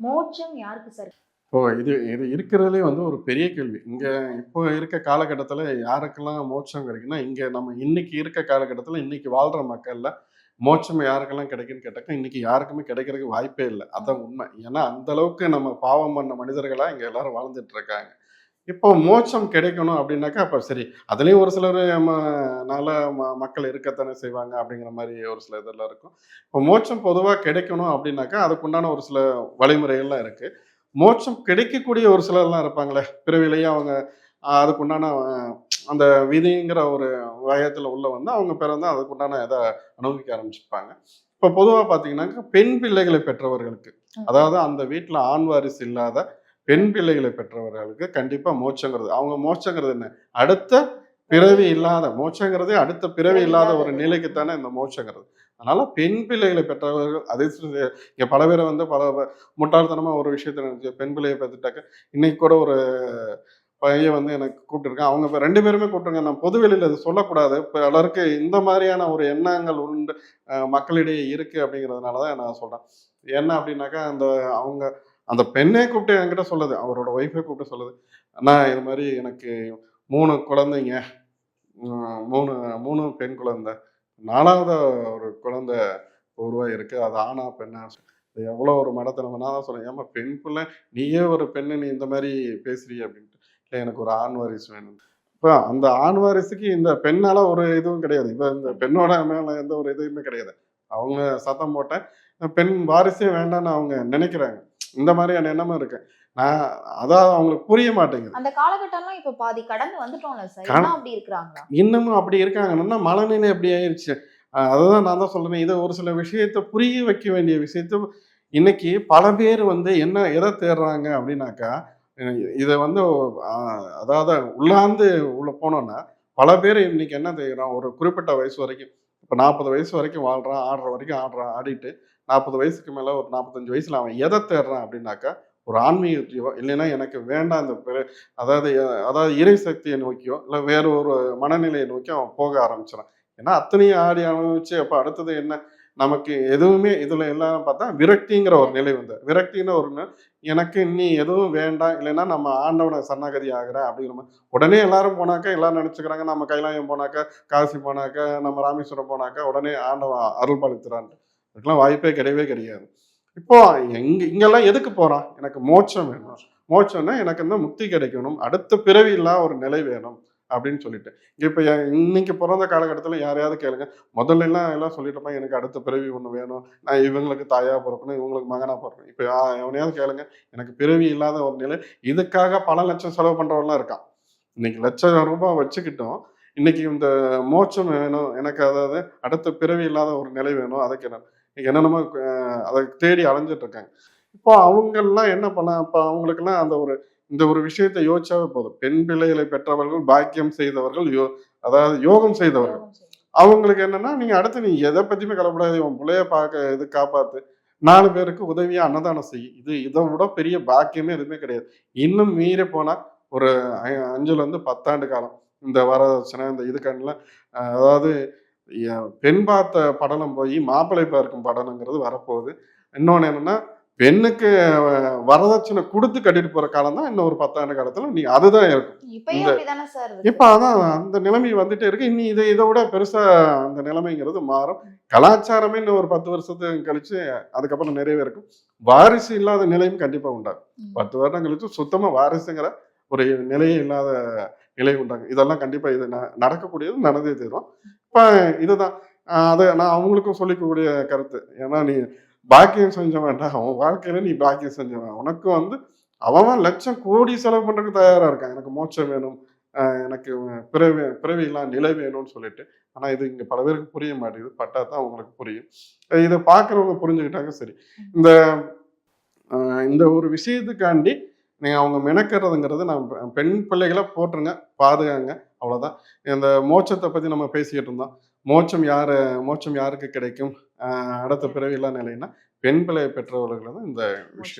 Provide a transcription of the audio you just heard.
மோட்சம் யாருக்கு சார்? இப்போ இது இது இருக்கிறதுலே வந்து ஒரு பெரிய கேள்வி. இங்க இப்போ இருக்க காலகட்டத்துல யாருக்கெல்லாம் மோட்சம் கிடைக்குன்னா இங்க நம்ம இன்னைக்கு இருக்க காலகட்டத்துல இன்னைக்கு வாழ்ற மக்கள்ல மோட்சம் யாருக்கெல்லாம் கிடைக்குன்னு கேட்டாக்கா இன்னைக்கு யாருக்குமே கிடைக்கிறதுக்கு வாய்ப்பே இல்லை. அதான் உண்மை. ஏன்னா அந்த அளவுக்கு நம்ம பாவம் பண்ண மனிதர்களா இங்க எல்லாரும் வாழ்ந்துட்டு இருக்காங்க. இப்போ மோட்சம் கிடைக்கணும் அப்படின்னாக்கா அப்ப சரி அதுலயும் ஒரு சிலர் நம்ம நல்ல ம- மக்கள் இருக்கத்தானே செய்வாங்க அப்படிங்கிற மாதிரி ஒரு சில இதெல்லாம் இருக்கும். இப்போ மோட்சம் பொதுவா கிடைக்கணும் அப்படின்னாக்கா அதுக்குண்டான ஒரு சில வழிமுறைகள்லாம் இருக்கு. மோட்சம் கிடைக்கக்கூடிய ஒரு சிலர்லாம் இருப்பாங்களே பிறவிலேயே அவங்க அதுக்குண்டான அந்த விதிங்கிற ஒரு வயத்துல உள்ள வந்து அவங்க பிறந்து அதுக்குண்டான இதை அனுபவிக்க ஆரம்பிச்சிருப்பாங்க இப்போ பொதுவாக பார்த்தீங்கன்னாக்கா பெண் பிள்ளைகளை பெற்றவர்களுக்கு அதாவது அந்த வீட்டில் ஆண் வாரிசு இல்லாத பெண் பிள்ளைகளை பெற்றவர்களுக்கு கண்டிப்பாக மோட்சங்கிறது. அவங்க மோட்சங்கிறது என்ன? அடுத்த பிறவி இல்லாத மோட்சங்கிறதே அடுத்த பிறவி இல்லாத ஒரு நிலைக்கு தானே இந்த மோட்சங்கிறது. அதனால பெண் பிள்ளைகளை பெற்றவர்கள் அதே இங்க பல பேர் வந்து பல ப- முட்டாள்தனமா ஒரு விஷயத்த நினைச்சு பெண் பிள்ளையை பெற்றுட்டாக்க இன்னைக்கு கூட ஒரு பையன் வந்து எனக்கு கூப்பிட்டுருக்கான். அவங்க இப்ப ரெண்டு பேருமே கூப்பிட்டுருங்க நான் பொதுவெளியில் அது சொல்லக்கூடாது. பலருக்கு இந்த மாதிரியான ஒரு எண்ணங்கள் உண்டு மக்களிடையே இருக்கு அப்படிங்கிறதுனால தான் நான் சொல்றேன். என்ன அப்படின்னாக்கா அந்த அவங்க அந்த பெண்ணே கூப்பிட்டு என்கிட்ட சொல்லுது. அவரோட ஒய்ஃபே கூப்பிட்டு சொல்லுது. அண்ணா இது மாதிரி எனக்கு மூணு குழந்தைங்க. மூணு மூணு பெண் குழந்தை. நாலாவது ஒரு குழந்தை உருவாக இருக்கு அது ஆணா பெண்ணா? எவ்வளோ ஒரு மடத்தனம் தான் சொல்லுவேன் ஏமா பெண் பிள்ளை? நீயே ஒரு பெண்ணு நீ இந்த மாதிரி பேசுறீ அப்படின்ட்டு. இல்லை எனக்கு ஒரு ஆண் வாரிசு வேணும். இப்போ அந்த ஆண் வாரிசுக்கு இந்த பெண்ணால ஒரு இதுவும் கிடையாது. இப்போ இந்த பெண்ணோட மேலே எந்த ஒரு இதுவுமே கிடையாது. அவங்க சத்தம் போட்டேன் பெண் வாரிசே வேண்டாம்னு அவங்க நினைக்கிறாங்க. இந்த மாதிரியான எண்ணமும் இருக்கு. நான் அதான் அவங்களுக்கு புரிய மாட்டேங்குது. அந்த காலகட்டம்லாம் இப்ப பாதி கடந்து வந்துட்டோம்ல சார். இன்னும் அப்படி இருக்கிறாங்களா? இன்னமும் அப்படி இருக்காங்கன்னா மனநிலை அப்படி ஆயிடுச்சு அதுதான் நான் தான் சொல்றேன் இதை ஒரு சில விஷயத்த புரிய வைக்க வேண்டிய விஷயத்த இன்னைக்கு பல பேர் வந்து என்ன எதை தேடுறாங்க அப்படின்னாக்கா இதை வந்து அதாவது உள்ளாந்து உள்ள போனோம்னா பல பேர் இன்னைக்கு என்ன தேடுறான்? ஒரு குறிப்பிட்ட வயசு வரைக்கும் இப்போ நாற்பது வயசு வரைக்கும் வாழ்றான் ஆடுற வரைக்கும் ஆடுறான் ஆடிட்டு நாற்பது வயசுக்கு மேலே ஒரு நாற்பத்தஞ்சு வயசில் அவன் எதை தேடுறான் அப்படின்னாக்கா ஒரு ஆன்மீக ஜீவம் இல்லைன்னா எனக்கு வேண்டாம் அந்த பிற- அதாவது அதாவது இறை சக்தியை நோக்கியோ இல்லை வேற ஒரு மனநிலையை நோக்கி அவன் போக ஆரம்பிச்சிடான் ஏன்னா அத்தனையும் ஆடி அனுபவிச்சு அப்போ அடுத்தது என்ன? நமக்கு எதுவுமே இதில் எல்லாம் பார்த்தா விரக்திங்கிற ஒரு நிலை வந்து விரக்தின்னு ஒரு எனக்கு இனி எதுவும் வேண்டாம் இல்லைன்னா நம்ம ஆண்டவனை சரணாகதி ஆகிறேன் அப்படிங்கிற மாதிரி. உடனே எல்லாரும் போனாக்கா எல்லாரும் நினச்சிக்கிறாங்க நம்ம கைலாயம் போனாக்கா காசி போனாக்கா நம்ம ராமேஸ்வரம் போனாக்கா உடனே ஆண்டவன் அருள் பாலித்துறான்ட்டு அதுக்கெல்லாம் வாய்ப்பே கிடையவே கிடையாது. இப்போ எங்க இங்கெல்லாம் எதுக்கு போறான் எனக்கு மோட்சம் வேணும். மோட்சம்னா எனக்கு இந்த முக்தி கிடைக்கணும். அடுத்த பிறவி இல்லா ஒரு நிலை வேணும் அப்படின்னு சொல்லிட்டு. இப்போ இன்னைக்கு பிறந்த காலகட்டத்தில் யாரையாவது கேளுங்க. முதல்ல எல்லாம் எல்லாம் சொல்லிட்டு எனக்கு அடுத்த பிறவி ஒன்று வேணும். நான் இவங்களுக்கு தாயா பிறக்கணும் இவங்களுக்கு மகனா பிறக்கணும். இப்போ எவனையாவது கேளுங்க. எனக்கு பிறவி இல்லாத ஒரு நிலை. இதுக்காக பல லட்சம் செலவு பண்றவன்லாம் இருக்கான். இன்னைக்கு லட்சம் ரூபாய் வச்சுக்கிட்டோம். இன்னைக்கு இந்த மோட்சம் வேணும். எனக்கு அதாவது அடுத்த பிறவி இல்லாத ஒரு நிலை வேணும். அதுக்கு என்ன? இன்னைக்கு என்னென்னமோ அதை தேடி அலைஞ்சிட்டு இருக்காங்க இப்போ அவங்கெல்லாம் என்ன பண்ண இப்போ அவங்களுக்கெல்லாம் அந்த ஒரு இந்த ஒரு விஷயத்தை யோசிச்சாவே போதும். பெண் பிள்ளைகளை பெற்றவர்கள் பாக்கியம் செய்தவர்கள் யோ அதாவது யோகம் செய்தவர்கள். செய்யும். அவங்களுக்கு என்னன்னா நீங்க அடுத்து நீ எதை பத்தியுமே கவலைப்படாது உன் பிள்ளைய பார்க்க இது காப்பாத்து. நாலு பேருக்கு உதவியா அன்னதானம் செய். இது இதை விட பெரிய பாக்கியமே எதுவுமே கிடையாது. இன்னும் மீறி போனா ஒரு அஞ்சுல இருந்து பத்தாண்டு காலம் இந்த வரதட்சணை இந்த இதுக்கெல்லாம் அஹ், அதாவது பெண் பார்த்த படலம் போய் மாப்பிள்ளை பார்க்கும் படலங்கிறது வரப்போகுது. இன்னொன்று என்னன்னா பெண்ணுக்கு வரதட்சணை கொடுத்து கட்டிட்டு போற காலம் தான் இன்னும் ஒரு பத்தாண்டு காலத்துல நீ அதுதான் இருக்கும். இந்த-? இப்ப அதான் அந்த நிலைமை வந்துட்டே இருக்கு. இனி இதை இதை விட பெருசா அந்த நிலைமைங்கிறது மாறும். கலாச்சாரமே இன்னும் ஒரு பத்து வருஷத்துக்கு கழிச்சு அதுக்கப்புறம் நிறையவே இருக்கும். வாரிசு இல்லாத நிலையும் கண்டிப்பா உண்டாகும். பத்து வருடம் கழிச்சு சுத்தமா வாரிசுங்கிற ஒரு நிலையே இல்லாத நிலை உண்டாகும். இதெல்லாம் கண்டிப்பா இது நடக்கக்கூடியது நடந்தே தீரும். இப்போ இதுதான். அதை நான் அவங்களுக்கும் சொல்லிக்கக்கூடிய கருத்து. ஏன்னா நீ பாக்கியம் செஞ்ச அவன் வாழ்க்கையில நீ பாக்கியம் செஞ்சவன். உனக்கு வந்து அவன் லட்சம் கோடி செலவு பண்றதுக்கு தயாரா இருக்கான். எனக்கு மோட்சம் வேணும். எனக்கு பிறவி பிறவி நிலை வேணும்னு சொல்லிட்டு. ஆனா இது இங்க பல பேருக்கு புரிய மாட்டேங்குது. பட்டா தான் அவங்களுக்கு புரியும். இதை பாக்குறவங்க புரிஞ்சுக்கிட்டாங்க சரி. இந்த இந்த ஒரு விஷயத்துக்காண்டி நீங்க அவங்க மெனக்கிறதுங்கிறது நான் பெண் பிள்ளைகளை போட்டுருங்க. பாதுகாங்க. அவ்வளோதான் இந்த மோட்சத்தை பற்றி நம்ம பேசிக்கிட்டு இருந்தோம். மோட்சம் யார் மோட்சம் யாருக்கு கிடைக்கும்? அடுத்த பிறவிலாம் நிலைன்னா பெண் பிள்ளை பெற்றவர்கள் தான் இந்த விஷயம்.